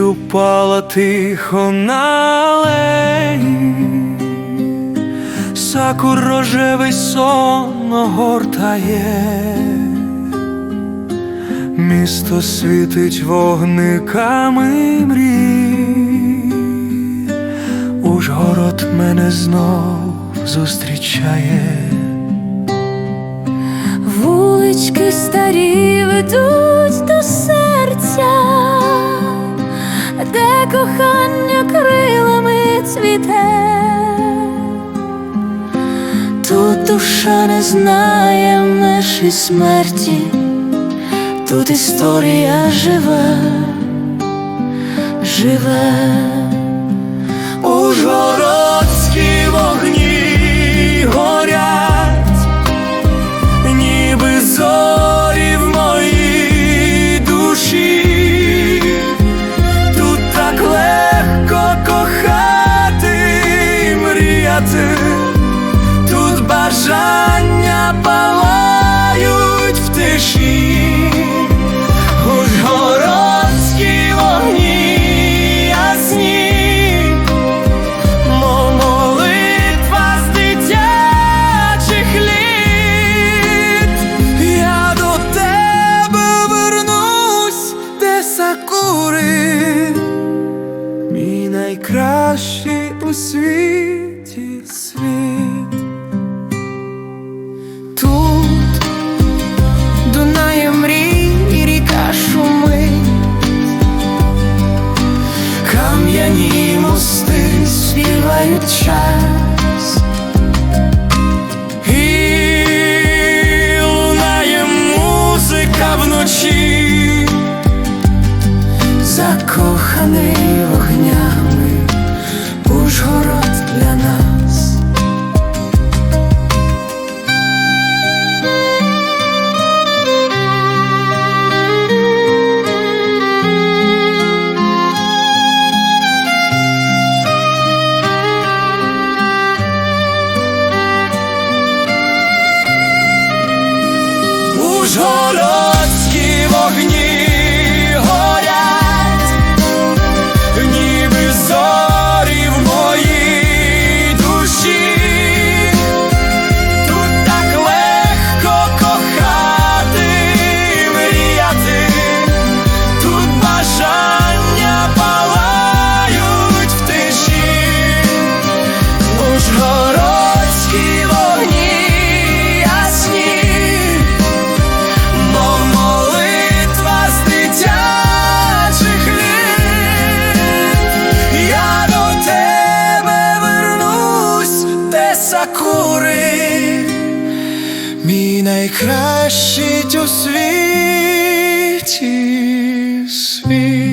впала тихо на алеї, сакур рожевий сон огортає, місто світить вогниками мрій, Ужгород мене знов зустрічає. Вулички старі ведуть до серця, де кохання крилами цвіте, тут душа не знає межі смерті, тут історія живе, живе. Ужгородські у світі світ. Тут Дунає мрій і ріка шумить, кам'яні мости співають час. już wolno кури, мій найкращий у світі світ.